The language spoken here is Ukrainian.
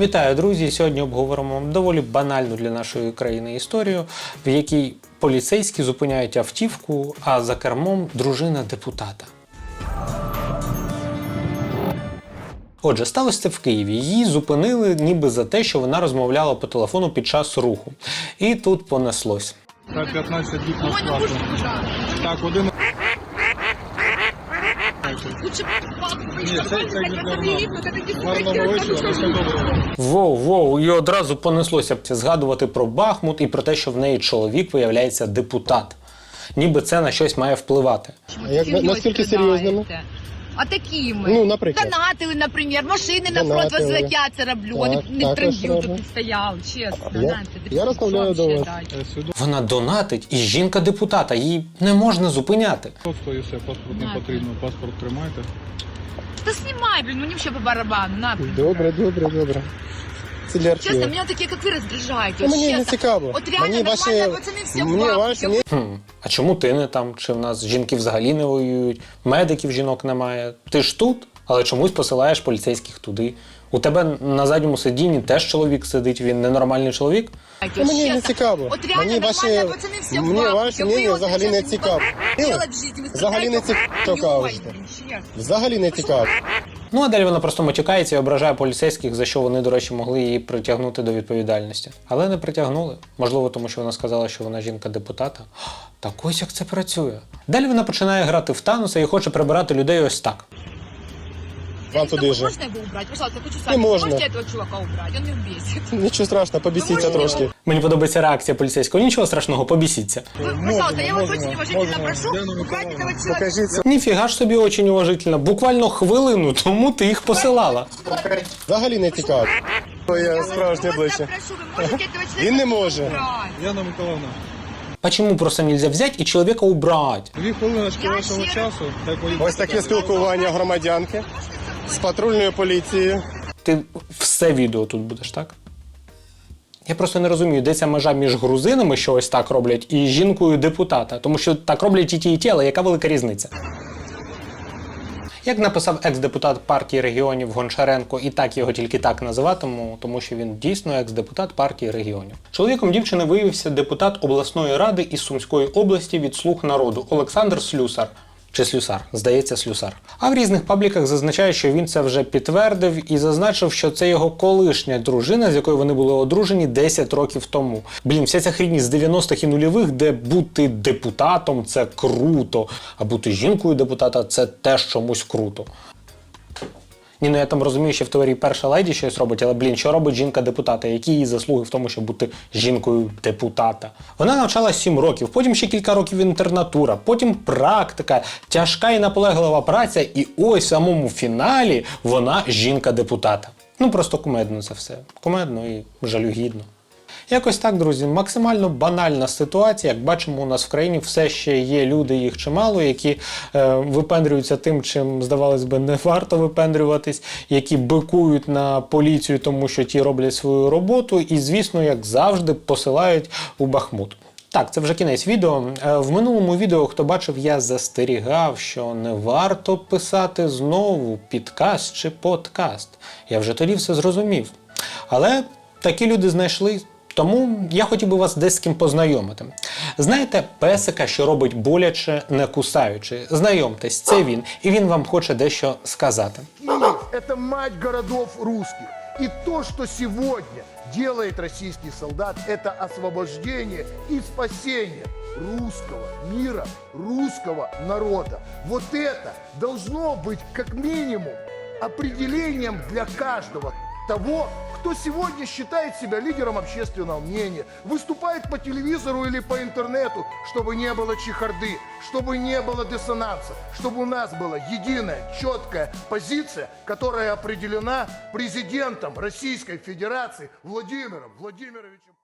Вітаю, друзі! Сьогодні обговоримо доволі банальну для нашої країни історію, в якій поліцейські зупиняють автівку, а за кермом дружина депутата. Отже, сталося це в Києві. Її зупинили ніби за те, що вона розмовляла по телефону під час руху. І тут понеслось. Так, 15 діб на. Так, один. Лучше Ні, це, це не нормально. Гарного Гарного вечора, все Воу, воу, і одразу понеслося б згадувати про Бахмут і про те, що в неї чоловік виявляється депутат. Ніби це на щось має впливати. А як наскільки серйозними? А такими? Ну, наприклад. Донатили, наприклад, машини на фронт Донатили. я це роблю, а Так, не, не в також трендів роблю. тут стояв, чесно. Я- я розмовляю Що до ще вас. дати? Е, Свідоцтво Вона донатить і жінка депутата, її не можна зупиняти. і все, паспорт не потрібно, паспорт тримайте. Та знімай, блін, мені ще по барабану, на. Добре, добре, добре. Це для Чесно, мене такі, як ви, роздражаєте. Ну, мені не цікаво. От реально Мені ваші, пацани всі мені в ваші, ні. Хм, а чому ти не там? Чи в нас жінки взагалі не воюють, медиків жінок немає? Ти ж тут, але чомусь посилаєш поліцейських туди. У тебе на задньому сидінні теж чоловік сидить, він ненормальний чоловік. Ну, мені не цікаво. От реально Мені ваші, нормально, пацани всі в мені бабки. ваші мнення взагалі не цікаво. Взагалі не цікаво. Взагалі не цікаво. Ну а далі вона просто матюкається і ображає поліцейських, за що вони, до речі, могли її притягнути до відповідальності. Але не притягнули. Можливо, тому що вона сказала, що вона жінка депутата. Так ось як це працює. Далі вона починає грати в Тануса і хоче прибирати людей ось так. Вам туди же. Можно его убрать? Пожалуйста, хочу Не сами. можно. Можете этого чувака убрать? Он меня бесит. Нічого страшного, побісіться Ну, трошки. Мені подобається реакція поліцейського. Нічого страшного, побісіться. Вы, пожалуйста, я вас можемо, очень уважительно можемо. прошу, Диана убрать Миколаївна, этого человека. Покажіться. Ніфіга ж собі очень уважительно. Буквально хвилину тому ти їх посилала. Взагалі не цікаво. То Я я вас справжнє просто обличчя. прошу, вы можете этого человека Він не може. убрать? Яна Миколаївна, Почему просто нельзя взять и человека убрать? дві хвилиночки Я вашого ще- часу. Хай поїде. Ось таке спілкування громадянки з патрульною поліцією. Ти все відео тут будеш, так? Я просто не розумію, де ця межа між грузинами, що ось так роблять, і жінкою депутата. Тому що так роблять і ті, і ті, але яка велика різниця? Як написав екс-депутат партії регіонів Гончаренко, і так його тільки так називатиму, тому що він дійсно екс-депутат партії регіонів. Чоловіком дівчини виявився депутат обласної ради із Сумської області від слуг народу Олександр Слюсар. Чи слюсар, здається, слюсар. А в різних пабліках зазначає, що він це вже підтвердив і зазначив, що це його колишня дружина, з якою вони були одружені 10 років тому. Блін, вся ця хрінь з 90-х і нульових, де бути депутатом це круто, а бути жінкою депутата це теж чомусь круто. Ні, ну я там розумію, що в теорії перша леді щось робить, але блін, що робить жінка депутата? Які її заслуги в тому, щоб бути жінкою депутата? Вона навчалась 7 років, потім ще кілька років інтернатура, потім практика, тяжка і наполеглива праця, і ось в самому фіналі вона жінка депутата. Ну просто кумедно це все. Кумедно і жалюгідно. Якось так, друзі, максимально банальна ситуація. Як бачимо, у нас в країні все ще є люди, їх чимало, які е, випендрюються тим, чим, здавалось би, не варто випендрюватись, які бикують на поліцію, тому що ті роблять свою роботу, і, звісно, як завжди, посилають у Бахмут. Так, це вже кінець відео. Е, В минулому відео, хто бачив, я застерігав, що не варто писати знову підкаст чи подкаст. Я вже тоді все зрозумів. Але такі люди знайшли. Тому я хотів би вас десь з ким познайомити. Знаєте, песика, що робить боляче, не кусаючи. Знайомтесь, це він, і він вам хоче дещо сказати. Киев – это мать городов русских. И то, что сегодня делает российский солдат, это освобождение и спасение русского мира, русского народа. Вот это должно быть как минимум определением для каждого Того, кто сегодня считает себя лидером общественного мнения, выступает по телевизору или по интернету, чтобы не было чехарды, чтобы не было диссонанса, чтобы у нас была единая, четкая позиция, которая определена президентом Российской Федерации Владимиром Владимировичем.